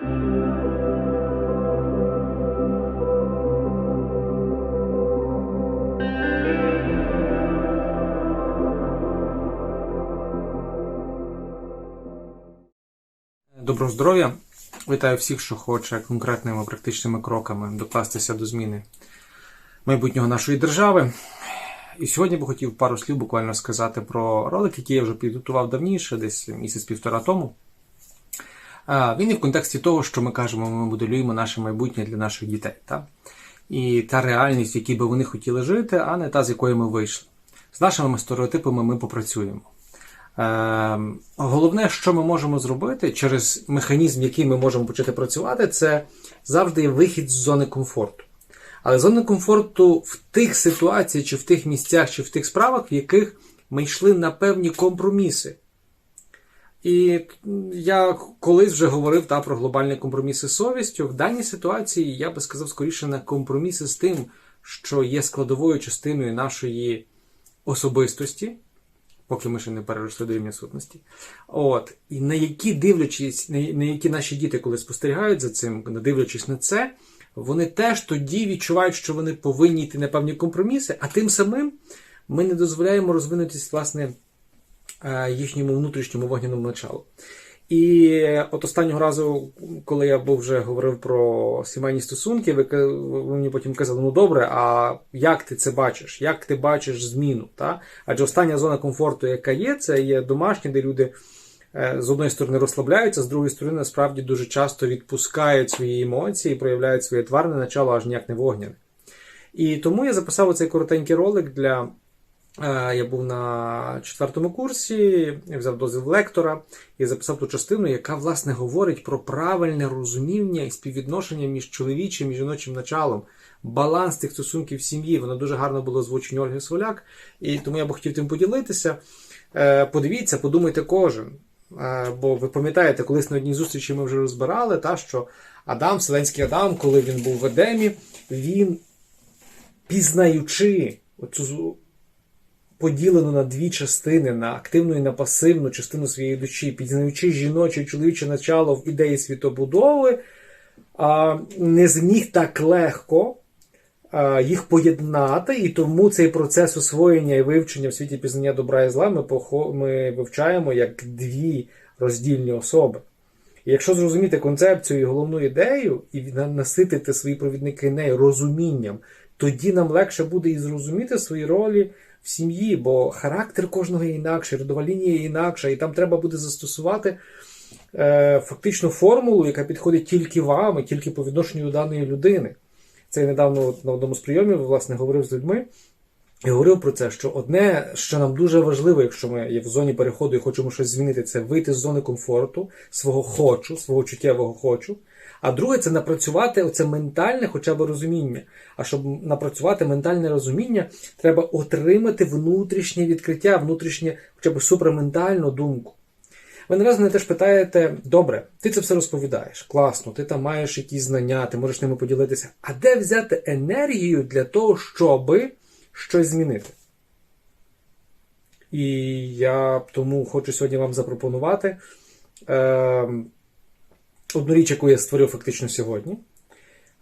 Доброго здоров'я! Вітаю всіх, що хоче конкретними практичними кроками докластися до зміни майбутнього нашої держави. І сьогодні би хотів пару слів буквально сказати про ролик, який я вже підготував давніше, десь місяць-півтора тому. Він і в контексті того, що ми кажемо, ми моделюємо наше майбутнє для наших дітей. Та? І та реальність, в якій би вони хотіли жити, а не та, з якої ми вийшли. З нашими стереотипами ми попрацюємо. Е, Головне, що ми можемо зробити через механізм, який ми можемо почати працювати, це завжди вихід з зони комфорту. Але зона комфорту в тих ситуаціях, чи в тих місцях, чи в тих справах, в яких ми йшли на певні компроміси. І я колись вже говорив та, про глобальні компроміси з совістю. В даній ситуації я би сказав скоріше на компроміси з тим, що є складовою частиною нашої особистості поки ми ще не переросли до рівня сутності. От. І на які дивлячись, на, які наші діти, коли спостерігають за цим, дивлячись на це, вони теж тоді відчувають, що вони повинні йти на певні компроміси, а тим самим ми не дозволяємо розвинутися власне їхньому внутрішньому вогняному началу. І от останнього разу, коли я був вже говорив про сімейні стосунки, ви, ви мені потім казали, ну добре, а як ти це бачиш? Як ти бачиш зміну? Та? Адже остання зона комфорту, яка є, це є домашня, де люди е, з одної сторони розслабляються, з другої сторони, насправді дуже часто відпускають свої емоції, проявляють своє тварне начало, аж ніяк не вогняне. І тому я записав оцей коротенький ролик для. Е, я був на четвертому курсі, взяв дозвіл лектора і записав ту частину, яка власне говорить про правильне розуміння і співвідношення між чоловічим і жіночим началом, баланс цих стосунків в сім'ї. Воно дуже гарно було озвучено Ольги Своляк, і тому я б хотів тим поділитися. Е, подивіться, подумайте кожен. Е, бо ви пам'ятаєте, колись на одній зустрічі ми вже розбирали, та, що Адам, Вселенський Адам, коли він був в Едемі, він пізнаючи оцю поділено на дві частини, на активну і на пасивну частину своєї душі, пізнаючи жіноче і чоловіче начало в ідеї світобудови, не зміг так легко їх поєднати, і тому цей процес освоєння і вивчення в світі пізнання добра і зла ми, ми вивчаємо як дві роздільні особи. І якщо зрозуміти концепцію і головну ідею, і наситити свої провідники нею розумінням, тоді нам легше буде і зрозуміти свої ролі в сім'ї, бо характер кожного є інакший, родова лінія є інакша, і там треба буде застосувати е, фактично формулу, яка підходить тільки вам і тільки по відношенню до даної людини. Це я недавно на одному з прийомів власне говорив з людьми. І говорив про це, що одне, що нам дуже важливо, якщо ми є в зоні переходу і хочемо щось змінити, це вийти з зони комфорту, свого хочу, свого чуттєвого хочу. А друге, це напрацювати оце ментальне хоча б розуміння. А щоб напрацювати ментальне розуміння, треба отримати внутрішнє відкриття, внутрішнє, хоча б супраментальну думку. Ви не раз мене теж питаєте, добре, ти це все розповідаєш, класно, ти там маєш якісь знання, ти можеш ними поділитися. А де взяти енергію для того, щоби щось змінити? І я тому хочу сьогодні вам запропонувати. Е одну річ, яку я створив фактично сьогодні.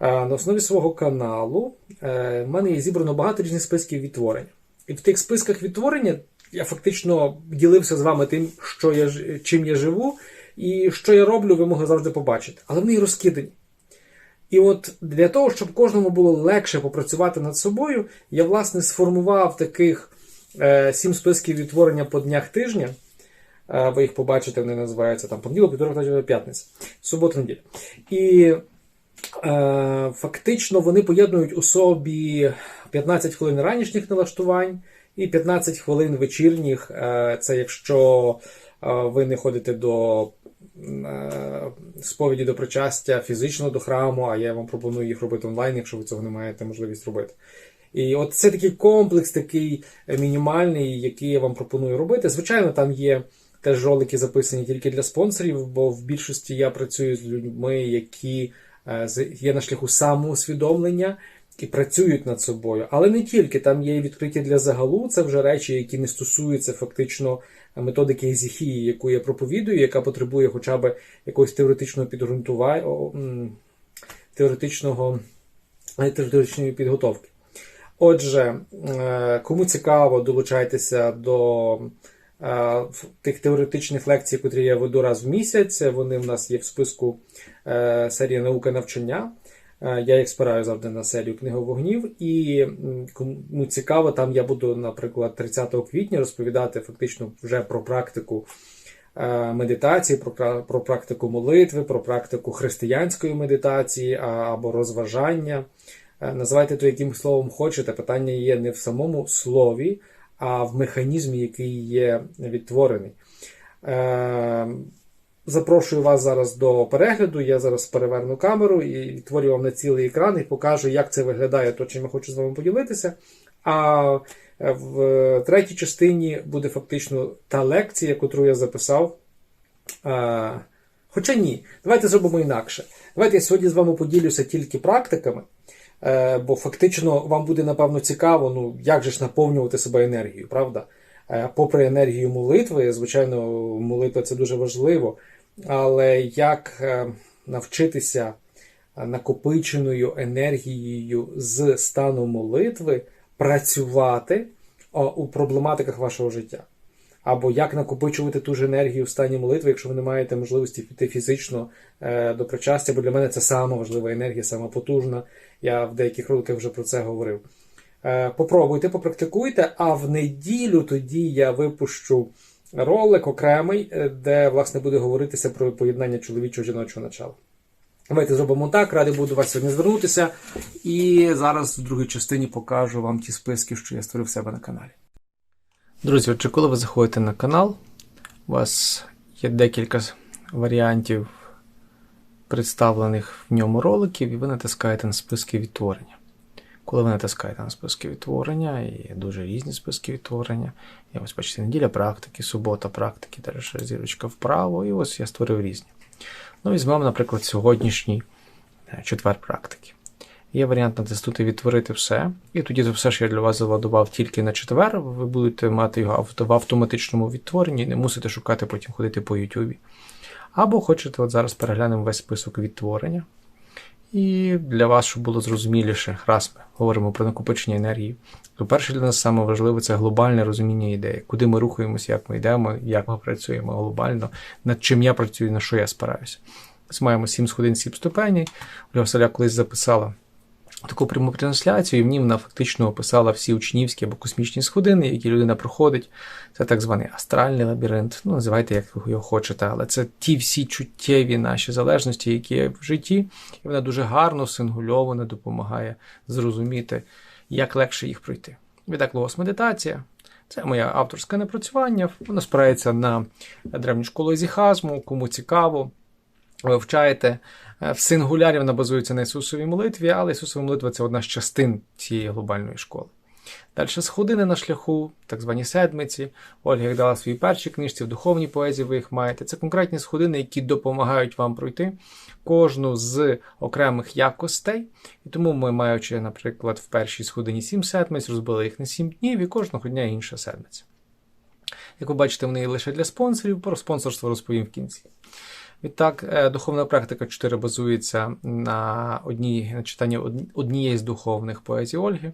На основі свого каналу е, в мене є зібрано багато різних списків відтворень. І в тих списках відтворення я фактично ділився з вами тим, що я, чим я живу, і що я роблю, ви могли завжди побачити. Але вони розкидані. І от для того, щоб кожному було легше попрацювати над собою, я, власне, сформував таких е, сім списків відтворення по днях тижня. Е, ви їх побачите, вони називаються там понеділок, вівторок, п'ятниця, субота, неділя. І е, фактично вони поєднують у собі 15 хвилин ранішніх налаштувань і 15 хвилин вечірніх. Е, це якщо е, ви не ходите до е, сповіді до причастя фізично до храму, а я вам пропоную їх робити онлайн, якщо ви цього не маєте можливість робити. І от це такий комплекс, такий мінімальний, який я вам пропоную робити. Звичайно, там є. Теж ролики записані тільки для спонсорів, бо в більшості я працюю з людьми, які е, є на шляху самоусвідомлення і працюють над собою. Але не тільки там є відкриті для загалу, це вже речі, які не стосуються фактично методики езіхії, яку я проповідую, яка потребує хоча б якогось теоретичного підґрунтування, теоретичного, е, теоретичної підготовки. Отже, е, кому цікаво, долучайтеся до тих теоретичних лекцій, котрі я веду раз в місяць. Вони в нас є в списку е, серії наука навчання. Е, Я їх спираю завжди на серію книгу вогнів. І кому цікаво, там я буду, наприклад, 30 квітня розповідати фактично вже про практику е, медитації, про, про практику молитви, про практику християнської медитації або розважання. Е, Називайте то яким словом хочете. Питання є не в самому слові, а в механізмі, який є відтворений. Е, Запрошую вас зараз до перегляду. Я зараз переверну камеру і відтворю вам на цілий екран і покажу, як це виглядає, то чим я хочу з вами поділитися. А е, в третій частині буде фактично та лекція, яку я записав. Е, Хоча ні, давайте зробимо інакше. Давайте я сьогодні з вами поділюся тільки практиками, бо фактично вам буде напевно цікаво, ну як же ж наповнювати себе енергією, правда? Е, Попри енергію молитви, звичайно, молитва це дуже важливо, але як е, навчитися накопиченою енергією з стану молитви працювати у проблематиках вашого життя? Або як накопичувати ту ж енергію в стані молитви, якщо ви не маєте можливості піти фізично е, до причастя, бо для мене це сама важлива енергія, сама потужна. Я в деяких роликах вже про це говорив. Е, попробуйте, попрактикуйте, а в неділю тоді я випущу ролик окремий, е, де власне буде говоритися про поєднання чоловічого жіночого начала. Давайте зробимо так. Радий буду вас сьогодні звернутися. І зараз в другій частині покажу вам ті списки, що я створив в себе на каналі. Друзі, отже, коли ви заходите на канал, у вас є декілька варіантів представлених в ньому роликів, і ви натискаєте на списки відтворення. Коли ви натискаєте на списки відтворення, є дуже різні списки відтворення. І ось бачите, неділя практики, субота практики, далі зірочка вправо, і ось я створив різні. Ну, візьмемо, наприклад, сьогоднішній е, четвер практики. Є варіант натиснути відтворити все. І тоді це все, що я для вас заладував тільки на четвер, ви будете мати його авто- в автоматичному відтворенні і не мусите шукати потім ходити по YouTube. Або хочете, от зараз переглянемо весь список відтворення. І для вас, щоб було зрозуміліше, раз ми говоримо про накопичення енергії. То перше для нас саме важливе це глобальне розуміння ідеї, куди ми рухаємося, як ми йдемо, як ми працюємо глобально, над чим я працюю, на що я спираюся. Ось маємо 7 сходин, 7 ступеней. Оля Василя колись записала таку пряму трансляцію, і в ній вона фактично описала всі учнівські або космічні сходини, які людина проходить. Це так званий астральний лабіринт. Ну, називайте, як ви його хочете, але це ті всі чуттєві наші залежності, які є в житті, і вона дуже гарно, сингульовано допомагає зрозуміти, як легше їх пройти. Відтак логос медитація. Це моє авторське напрацювання. Воно спирається на древню школу езіхазму, кому цікаво. Вивчаєте. Е, В сингулярі вона базується на Ісусовій молитві, але Ісусова молитва це одна з частин цієї глобальної школи. Далі сходини на шляху, так звані седмиці. Ольга їх дала в своїй першій книжці, в духовній поезії ви їх маєте. Це конкретні сходини, які допомагають вам пройти кожну з окремих якостей. І тому ми, маючи, наприклад, в першій сходині сім седмиць, розбили їх на сім днів, і кожного дня інша седмиця. Як ви бачите, вони лише для спонсорів, про спонсорство розповім в кінці. Відтак, е, духовна практика 4 базується на одній на читанні однієї з духовних поезій Ольги.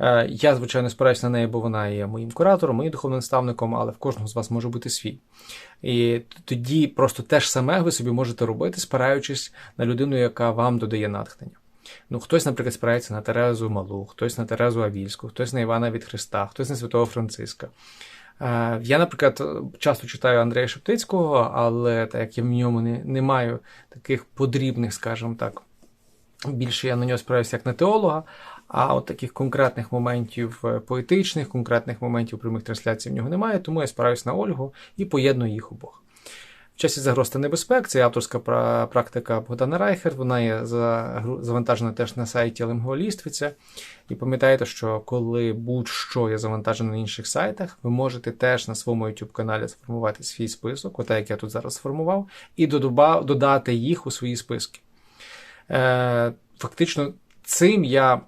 Е, Я, звичайно, спираюся на неї, бо вона є моїм куратором, моїм духовним наставником, але в кожного з вас може бути свій. І тоді просто те ж саме ви собі можете робити, спираючись на людину, яка вам додає натхнення. Ну, хтось, наприклад, спирається на Терезу Малу, хтось на Терезу Авільську, хтось на Івана від Христа, хтось на Святого Франциска. Е, Я, наприклад, часто читаю Андрея Шептицького, але так як я в ньому не, не маю таких подрібних, скажімо так, більше я на нього спираюся як на теолога, а от таких конкретних моментів е, поетичних, конкретних моментів прямих трансляцій в нього немає, тому я спираюсь на Ольгу і поєдную їх обох. В часі загроз та небезпек це авторська практика Богдана Райхер. Вона є завантажена теж на сайті Лингволіствиця. І пам'ятайте, що коли будь-що є завантажено на інших сайтах, ви можете теж на своєму YouTube каналі сформувати свій список, отак як я тут зараз сформував, і додати їх у свої списки. Е, Фактично, цим я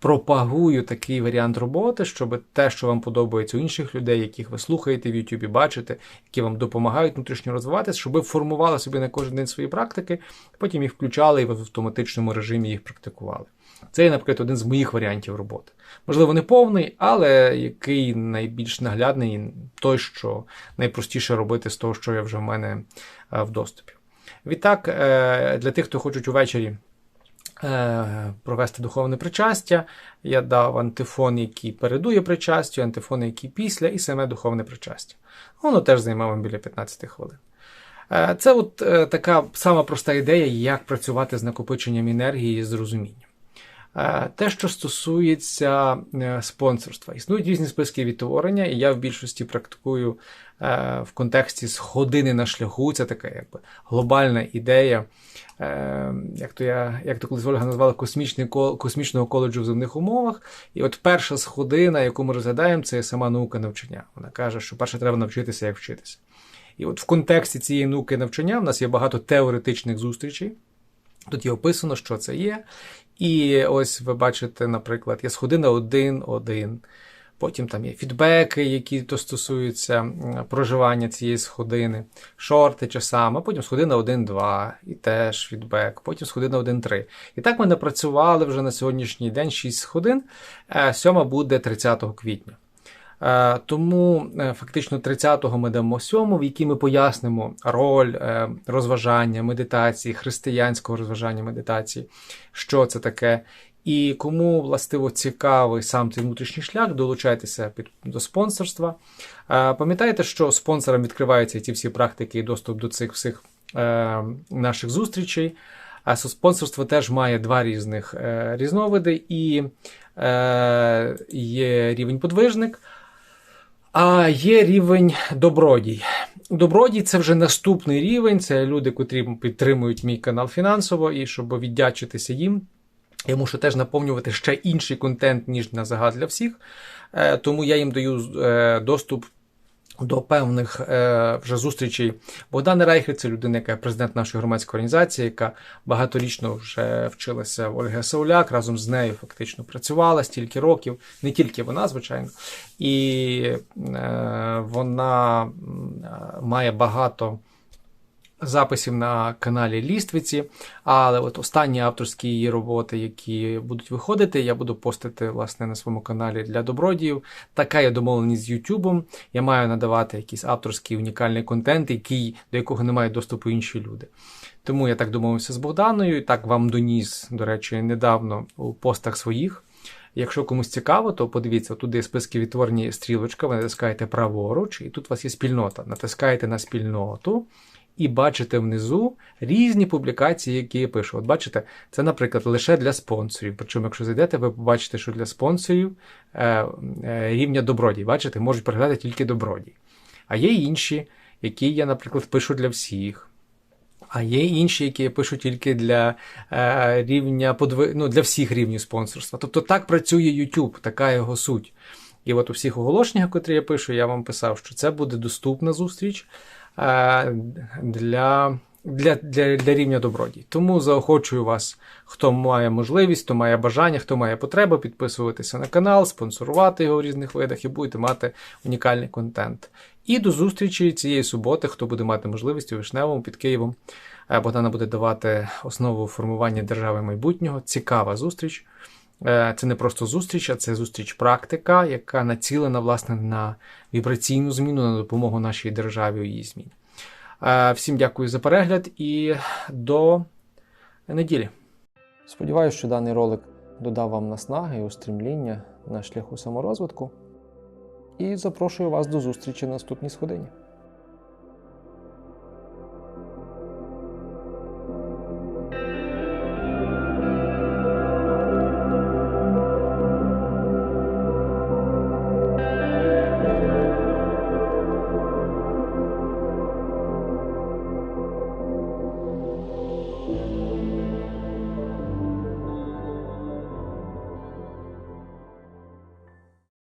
пропагую такий варіант роботи, щоб те, що вам подобається у інших людей, яких ви слухаєте в Ютубі, бачите, які вам допомагають внутрішньо розвиватися, щоб ви формували собі на кожен день свої практики, потім їх включали і в автоматичному режимі їх практикували. Це є, наприклад, один з моїх варіантів роботи. Можливо, не повний, але який найбільш наглядний, той, що найпростіше робити з того, що є вже в мене е, в доступі. Відтак, е, для тих, хто хочуть увечері провести духовне причастя, я дав антифон, який передує причастю, антифон, який після, і саме духовне причастя. Воно теж вам біля 15 хвилин. Е, Це от е, така сама проста ідея, як працювати з накопиченням енергії і з розумінням. Е, Те, що стосується е, спонсорства, існують різні списки відтворення, і я в більшості практикую е, в контексті з години на шляху. Це така якби глобальна ідея, як то я як то колись Ольга назвала космічний космічного коледжу в земних умовах. І от перша сходина, яку ми розглядаємо, це сама наука навчання. Вона каже, що перше треба навчитися, як вчитися. І от в контексті цієї науки навчання в нас є багато теоретичних зустрічей. Тут є описано, що це є. І ось ви бачите, наприклад, є сходина 1-1. Потім там є фідбеки, які то стосуються проживання цієї сходини, шорти часами, потім сходина 1-2 і теж фідбек, потім сходина 1-3. І так ми напрацювали вже на сьогоднішній день 6 сходин. Е, Сьома буде 30 квітня. Е, Тому е, фактично 30-го ми дамо сьому, в якій ми пояснимо роль е, розважання, медитації, християнського розважання медитації, що це таке. І кому властиво цікавий сам цей внутрішній шлях, долучайтеся під, до спонсорства. Пам'ятайте, що спонсорам відкриваються ці всі практики і доступ до цих всіх наших зустрічей. А спонсорство теж має два різних різновиди, і є рівень подвижник. А є рівень добродій. Добродій це вже наступний рівень. Це люди, котрі підтримують мій канал фінансово, і щоб віддячитися їм, я мушу теж наповнювати ще інший контент, ніж на загад для всіх. Е, Тому я їм даю е, доступ до певних е, вже зустрічей. Богдан Райхи, це людина, яка президент нашої громадської організації, яка багаторічно вже вчилася в Ольги Сауляк, разом з нею фактично працювала стільки років, не тільки вона, звичайно, і е, вона е, має багато. Записів на каналі Ліствиці, але от останні авторські її роботи, які будуть виходити, я буду постити власне на своєму каналі для добродіїв. Така є домовленість з Ютубом. Я маю надавати якийсь авторський унікальний контент, який, до якого не мають доступу інші люди. Тому я так домовився з Богданою, і так вам доніс, до речі, недавно у постах своїх. Якщо комусь цікаво, то подивіться, тут є списки відтворені стрілочка, ви натискаєте праворуч, і тут у вас є спільнота. Натискаєте на спільноту і бачите внизу різні публікації, які я пишу. От бачите, це, наприклад, лише для спонсорів. Причому, якщо зайдете, ви побачите, що для спонсорів е, е, рівня добродій. Бачите, можуть переглядати тільки добродій. А є інші, які я, наприклад, пишу для всіх. А є інші, які я пишу тільки для е, рівня подви... ну, для всіх рівнів спонсорства. Тобто так працює YouTube, така його суть. І от у всіх оголошеннях, котрі я пишу, я вам писав, що це буде доступна зустріч для, для, для, для рівня добродій. Тому заохочую вас, хто має можливість, хто має бажання, хто має потребу, підписуватися на канал, спонсорувати його в різних видах і будете мати унікальний контент. І до зустрічі цієї суботи, хто буде мати можливість у Вишневому під Києвом. Е, Богдана буде давати основу формування держави майбутнього. Цікава зустріч. Е, Це не просто зустріч, а це зустріч практика, яка націлена власне на вібраційну зміну, на допомогу нашій державі у її зміні. Е, Всім дякую за перегляд і до неділі. Сподіваюся, що даний ролик додав вам наснаги і устремління на шляху саморозвитку. І запрошую вас до зустрічі на наступній сходині.